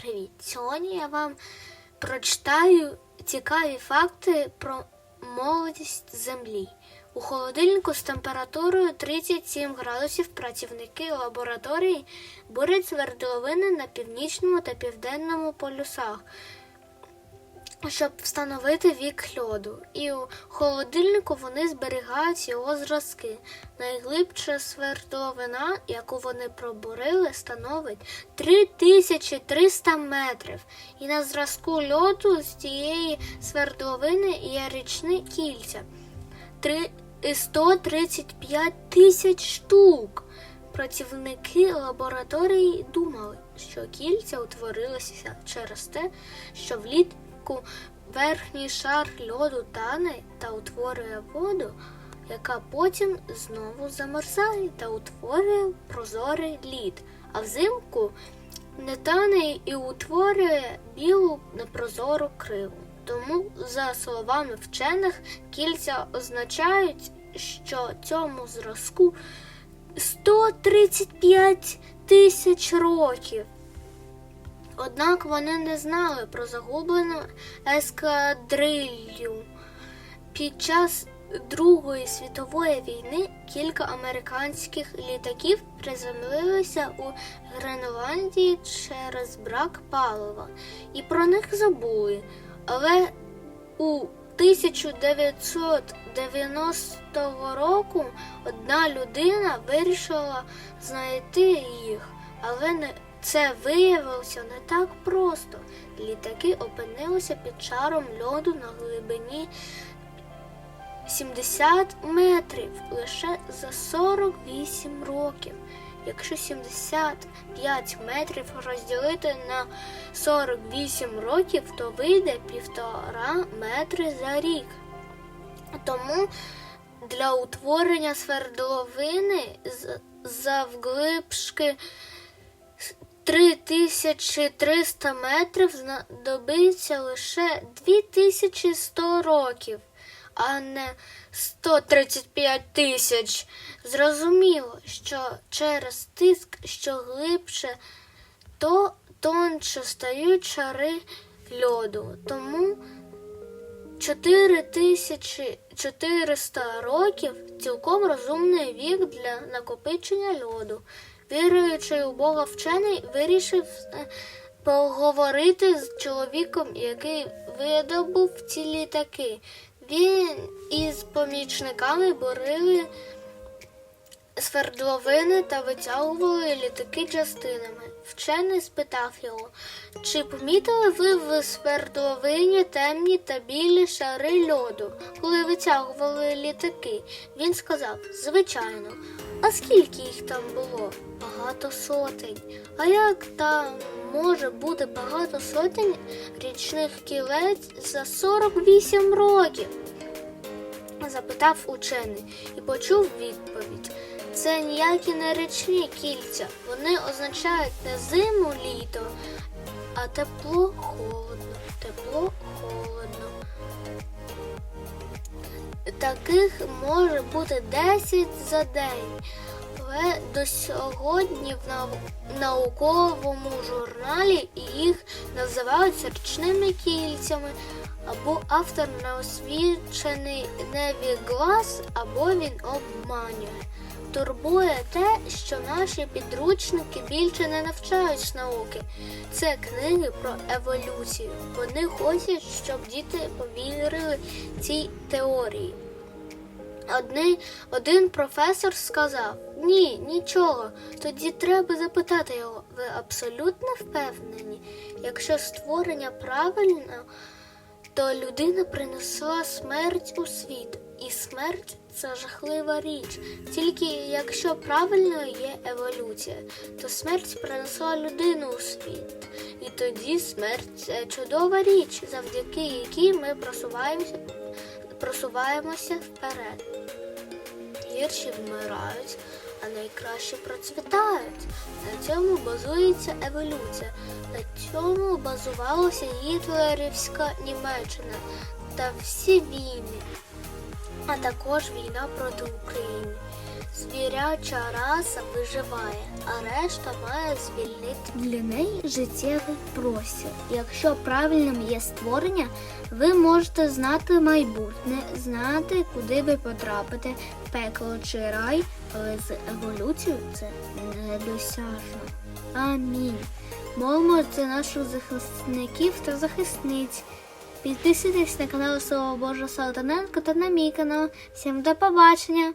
Привіт! Сьогодні я вам прочитаю цікаві факти про молодість Землі. У холодильнику з температурою 37 градусів працівники лабораторії бурять свердловини на північному та південному полюсах, щоб встановити вік льоду. І у холодильнику вони зберігають його зразки. Найглибша свердловина, яку вони пробурили, становить 3300 метрів. І на зразку льоду з цієї свердловини є річні кільця. Три- 135 тисяч штук. Працівники лабораторії думали, що кільця утворилися через те, що влітку верхній шар льоду тане та утворює воду, яка потім знову замерзає та утворює прозорий лід, а взимку не тане і утворює білу непрозору криву. Тому, за словами вчених, кільця означають, що цьому зразку 135 тисяч років. Однак вони не знали про загублену ескадрилью. Під час Другої світової війни кілька американських літаків приземлилися у Гренландії через брак палива, і про них забули. Але у 1990 року одна людина вирішила знайти їх, але не це виявилося не так просто. Літаки опинилися під шаром льоду на глибині 70 метрів лише за 48 років. Якщо 75 метрів розділити на 48 років, то вийде півтора метри за рік. Тому для утворення свердловини завглибшки 3300 метрів знадобиться лише 2100 років, а не 135 тисяч. Зрозуміло, що через тиск, що глибше, то тонше стають шари льоду. Тому 4400 років цілком розумний вік для накопичення льоду. Віруючий у Бога вчений вирішив е, поговорити з чоловіком, який видобув ці літаки. Він із помічниками борили свердловини та витягували літаки частинами. Вчений спитав його, чи помітили ви в свердловині темні та білі шари льоду, коли витягували літаки? Він сказав, звичайно. А скільки їх там було? Багато сотень. А як там може бути багато сотень річних кілець за 48 років? запитав учений і почув відповідь. Це ніякі не річні кільця. Вони означають не зиму літо, а тепло холодно, тепло холодно. Таких може бути 10 за день. Але до сьогодні в нау- науковому журналі їх називають річними кільцями, або автор неосвічений невіглас, або він обманює. Турбує те, що наші підручники більше не навчають науки. Це книги про еволюцію. Вони хочуть, щоб діти повірили цій теорії. Одни, один професор сказав: ні, нічого. Тоді треба запитати його. Ви абсолютно впевнені? Якщо створення правильно, то людина принесла смерть у світ, і смерть це жахлива річ. Тільки якщо правильною є еволюція, то смерть принесла людину у світ. І тоді смерть це чудова річ, завдяки якій ми просуваємося, просуваємося вперед. Гірші вмирають, а найкраще процвітають. На цьому базується еволюція. На цьому базувалася гітлерівська Німеччина та всі війни, а також війна проти України. Звіряча раса виживає, а решта має звільнити для неї життєвий простір. Якщо правильним є створення, ви можете знати майбутнє, знати, куди ви потрапите, пекло чи рай, але з еволюцією це недосяжно. Амінь. Молимо за наших захисників та захисниць. Підписуйтесь на канал Слово Боже Салтаненко та на мій канал. Всім до побачення!